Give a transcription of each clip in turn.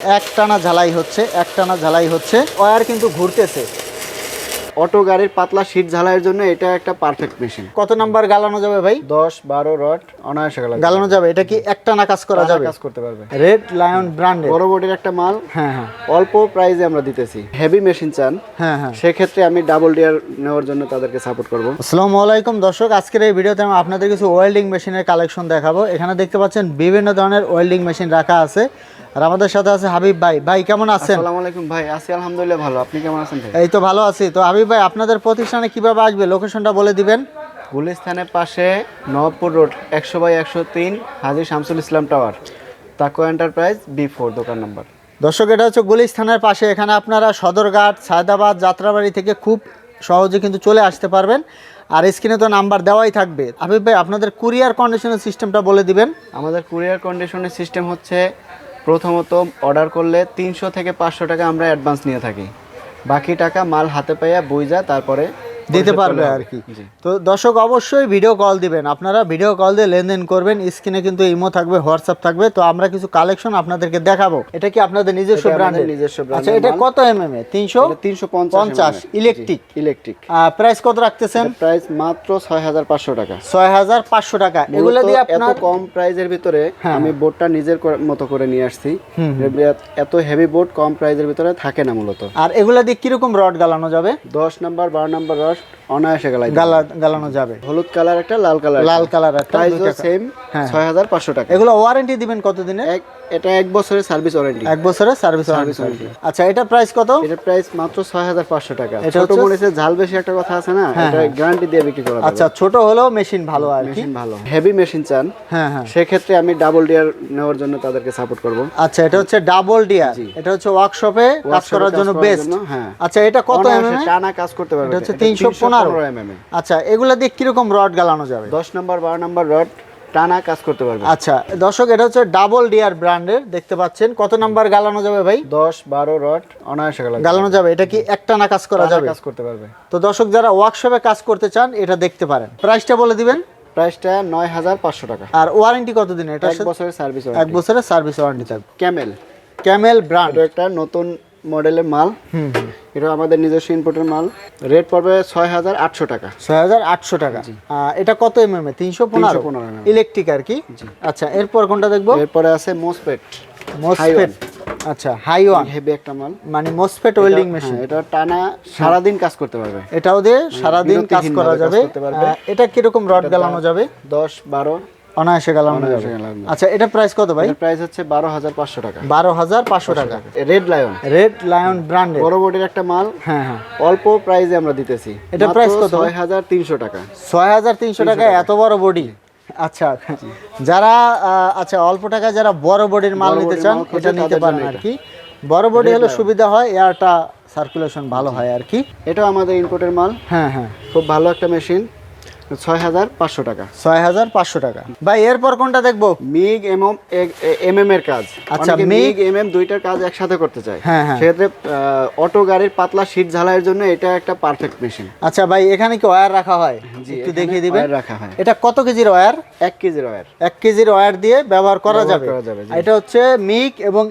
একটানা ঝালাই হচ্ছে একটানা ঝালাই হচ্ছে। ওয়ার কিন্তু ঘুরতেছে। অটো গাড়ির পাতলা শীট ঝালাইয়ের জন্য এটা একটা পারফেক্ট মেশিন কত নাম্বার গালানো যাবে ভাই? দশ বারো রড অনায়াসে গেল গালানো যাবে এটা কি একটানা কাজ করা যাবে? কাজ করতে পারবে। রেড লায়ন ব্র্যান্ডের বড় বডির একটা মাল। হ্যাঁ হ্যাঁ। অল্প প্রাইসে আমরা দিতেছি। হেভি মেশিন চান। হ্যাঁ হ্যাঁ। সেক্ষেত্রে আমি ডাবল ডিয়ার নেওয়ার জন্য তাদেরকে সাপোর্ট করব। আসসালামু আলাইকুম দর্শক আজকের এই ভিডিওতে আমি আপনাদের কিছু ওয়েল্ডিং মেশিনের কালেকশন দেখাবো। এখানে দেখতে পাচ্ছেন বিভিন্ন ধরনের ওয়েল্ডিং মেশিন রাখা আছে। আর আমাদের সাথে আছে হাবিব ভাই। ভাই কেমন আছেন? আসসালামু আলাইকুম ভাই আছি আলহামদুলিল্লাহ ভালো। আপনি কেমন আছেন ভাই? এই তো ভালো আছি। তো হাবিব ভাই আপনাদের প্রতিষ্ঠানে কীভাবে আসবে? লোকেশনটা বলে দিবেন। গুলিস্তানের পাশে নবপুর রোড একশো বাই একশো তিন হাজি শামসুল ইসলাম টাওয়ার। তাকো এন্টারপ্রাইজ বি ফোর দোকান নাম্বার। দর্শক এটা হচ্ছে গুলিস্থানের পাশে। এখানে আপনারা সদরঘাট সায়দাবাদ যাত্রাবাড়ি থেকে খুব সহজে কিন্তু চলে আসতে পারবেন। আর স্ক্রিনে তো নাম্বার দেওয়াই থাকবে। হাবিব ভাই আপনাদের কুরিয়ার কন্ডিশনের সিস্টেমটা বলে দিবেন। আমাদের কুরিয়ার কন্ডিশনের সিস্টেম হচ্ছে প্রথমত অর্ডার করলে তিনশো থেকে পাঁচশো টাকা আমরা অ্যাডভান্স নিয়ে থাকি। বাকি টাকা মাল হাতে পাইয়া বই যা তারপরে দিতে পারবে আর কি। তো দর্শক অবশ্যই ভিডিও কল দিবেন। আপনারা ভিডিও কল দিয়ে লেনদেন করবেন। স্ক্রিনে কিন্তু ইমো থাকবে হোয়াটসঅ্যাপ থাকবে। তো আমরা কিছু কালেকশন আপনাদেরকে দেখাবো। এটা কি আপনাদের নিজস্ব ব্র্যান্ডের নিজস্ব brand আচ্ছা এটা। কত এমএম এ তিনশো তিনশো পঞ্চাশ ইলেকট্রিক ইলেকট্রিক প্রাইস কত রাখতেছেন? প্রাইস মাত্র ছয় হাজার পাঁচশো টাকা। ছয় হাজার পাঁচশো টাকা। এগুলো দিয়ে এত আপনার কম প্রাইজের ভিতরে হ্যাঁ, আমি বোর্ডটা নিজের মতো করে নিয়ে আসছি। এত হেভি বোর্ড কম প্রাইজের ভিতরে থাকে না মূলত। আর এগুলা দিয়ে কীরকম রড গালানো যাবে? দশ নাম্বার বারো নাম্বার রস অনায়াসে গেলাই গালা গালানো যাবে। হলুদ কালার একটা লাল কালার লাল কালার একটা প্রাইস সেম হ্যাঁ। ছয় হাজার পাঁচশো টাকা। এগুলো ওয়ারেন্টি দিবেন কতদিনে এটা এক বছরের সার্ভিস ওয়ারেন্টি। এক বছরের সার্ভিস ওয়ারেন্টি। আচ্ছা এটা প্রাইস কত? এটার প্রাইস মাত্র ছয় হাজার পাঁচশো টাকা। এটা ছোট হচ্ছে- ঝাল বেশি একটা কথা আছে না এটা গ্যারান্টি দিয়ে বিক্রি করা আচ্ছা ছোট হলেও মেশিন ভালো আর মেশিন ভালো। হেভি মেশিন চান। হ্যাঁ হ্যাঁ। সেক্ষেত্রে আমি ডাবল ডিয়ার নেওয়ার জন্য তাদেরকে সাপোর্ট করব। আচ্ছা এটা হচ্ছে ডাবল ডিয়ার এটা হচ্ছে ওয়ার্কশপে কাজ করার জন্য বেস্ট হ্যাঁ। আচ্ছা এটা কত এমএম টানা কাজ করতে পারবে। এটা হচ্ছে 315 এমএম আচ্ছা এগুলা দিয়ে কীরকম রড গালানো যাবে? দশ নম্বর বারো নম্বর রড টানা কাজ করতে পারবে। আচ্ছা দর্শক এটা হচ্ছে ডাবল ডিয়ার ব্র্যান্ডের দেখতে পাচ্ছেন। কত নাম্বার গালানো যাবে ভাই? দশ বারো রড অনায়াসে গেল গালানো যাবে এটা কি এক টানা কাজ করা যাবে? কাজ করতে পারবে। তো দর্শক যারা ওয়ার্কশপে কাজ করতে চান এটা দেখতে পারেন। প্রাইসটা বলে দিবেন? প্রাইসটা নয় হাজার পাঁচশো টাকা। আর ওয়ারেন্টি কতদিন এটা এক বছরের সার্ভিস এক বছরের সার্ভিস ওয়ারেন্টি থাকবে। ক্যামেল ক্যামেল ব্র্যান্ড একটা নতুন মডেলের মাল। এটা আমাদের নিজস্ব ইনপুটের মাল। রেট পড়বে ছয় হাজার আটশো টাকা। ছয় হাজার আটশো টাকা। এটা কত এমএম এ তিনশো পনেরো? 315 ইলেকট্রিক আর কি? আচ্ছা এরপর কোনটা দেখব? এরপরে আছে মোসপেট মোসফেট আচ্ছা হাই ওয়ান হেভি একটা মাল। মানে মোসফেট ওয়েল্ডিং মেশিন এটা টানা সারাদিন কাজ করতে পারবে। এটাও দিয়ে সারাদিন কাজ করা যাবে। এটা কীরকম রড গালানো যাবে? দশ বারো অনায়াসে গালানো যাবে আচ্ছা এটা প্রাইস কত ভাই? প্রাইস হচ্ছে বারো হাজার পাঁচশো টাকা। বারো হাজার পাঁচশো টাকা। রেড লায়ন রেড লায়ন ব্র্যান্ডের বড় বডির একটা মাল। হ্যাঁ হ্যাঁ। অল্প প্রাইসে আমরা দিতেছি। এটা price কত? ছয় হাজার তিনশো টাকা। ছয় হাজার তিনশো টাকা। এত বড় বডি আচ্ছা যারা আচ্ছা অল্প টাকায় যারা বড় বডির মাল নিতে চান এটা নিতে পারেন আর কি বড় বডি হলে সুবিধা হয় এয়ারটা সার্কুলেশন ভালো হয় আর কি এটাও আমাদের ইনপুটের মাল। হ্যাঁ হ্যাঁ। খুব ভালো একটা মেশিন ছয় হাজার পাঁচশো টাকা। ছয় হাজার পাঁচশো টাকা। ভাই এরপর কোনটা দেখব? মিগ এম এম এম এর কাজ। আচ্ছা, মিগ এম এম দুইটার কাজ একসাথে করতে চায়। হ্যাঁ, হ্যাঁ। সেক্ষেত্রে অটো গাড়ির পাতলা শীট ঝালাইয়ের জন্য এটা একটা পারফেক্ট মেশিন আচ্ছা ভাই এখানে কি ওয়্যার রাখা হয়? একটু দেখিয়ে দিবেন। রাখা হয়। এটা কত কেজির ওয়্যার এক কেজির ওয়ার এক কেজির ওয়্যার দিয়ে ব্যবহার করা যাবে। এটা হচ্ছে মিক এবং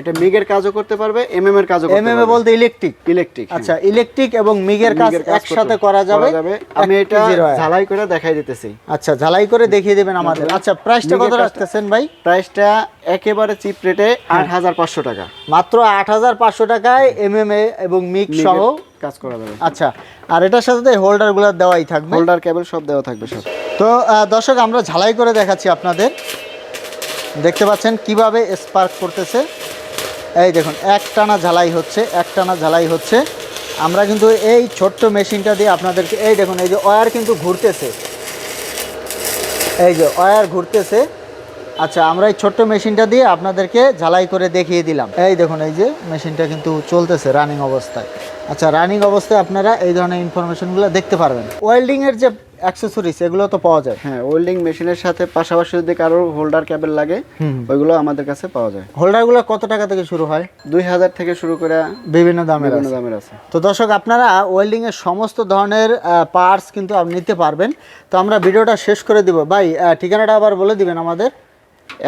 এটা মিগের কাজও করতে পারবে এম এম এর কাজও এমএমএ পারবে। বলতে ইলেকট্রিক ইলেকট্রিক আচ্ছা ইলেকট্রিক এবং মিগের কাজ কাজ একসাথে করা যাবে। আমি এটা। ঝালাই করে দেখাই দিতেছি। আচ্ছা ঝালাই করে দেখিয়ে দেবেন আমাদের। আচ্ছা প্রাইসটা কত রাখতেছেন ভাই? প্রাইসটা একেবারে চিপ রেটে। আট হাজার পাঁচশো টাকা। মাত্র আট হাজার পাঁচশো টাকায় এমএমএ এবং মিক সহ? কাজ করা যাবে। আচ্ছা আর এটার সাথে তো হোল্ডারগুলো দেওয়াই থাকবে। হোল্ডার কেবল সব দেওয়া থাকবে সব। তো দর্শক আমরা ঝালাই করে দেখাচ্ছি আপনাদের। দেখতে পাচ্ছেন কীভাবে স্পার্ক করতেছে। এই দেখুন একটানা ঝালাই হচ্ছে একটানা ঝালাই হচ্ছে। আমরা কিন্তু এই ছোট্ট মেশিনটা দিয়ে আপনাদেরকে, এই দেখুন, এই যে ওয়ার কিন্তু ঘুরতেছে। এই যে ওয়ার ঘুরতেছে। আচ্ছা আমরা এই ছোট্ট মেশিনটা দিয়ে আপনাদেরকে ঝালাই করে দেখিয়ে দিলাম। এই দেখুন এই যে মেশিনটা কিন্তু চলতেছে রানিং অবস্থায়। আচ্ছা রানিং অবস্থায় আপনারা এই ধরনের ইনফরমেশনগুলো দেখতে পারবেন। ওয়েল্ডিংয়ের যে অ্যাক্সেসরিজ এগুলো তো পাওয়া যায়। হ্যাঁ ওয়েল্ডিং মেশিনের সাথে পাশাপাশি যদি কারোর হোল্ডার কেবল লাগে হুম। ওইগুলো আমাদের কাছে পাওয়া যায়। হোল্ডারগুলো কত টাকা থেকে শুরু হয়? দুই হাজার থেকে শুরু করে বিভিন্ন দামের বিভিন্ন দামের আছে। তো দর্শক আপনারা ওয়েল্ডিং এর সমস্ত ধরনের পার্টস কিন্তু আপনি নিতে পারবেন। তো আমরা ভিডিওটা শেষ করে দিব। ভাই ঠিকানাটা আবার বলে দিবেন আমাদের।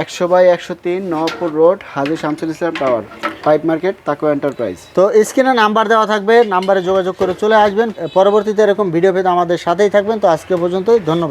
একশো বাই একশো তিন Nawabpur road, Haji Shamsul Islam tower, pipe market, তাকো এন্টারপ্রাইজ। তো স্ক্রিনে নাম্বার দেওয়া থাকবে, নাম্বারে যোগাযোগ করে চলে আসবেন। পরবর্তীতে এরকম ভিডিও পেতে আমাদের সাথেই থাকবেন। তো আজকে পর্যন্তই, ধন্যবাদ।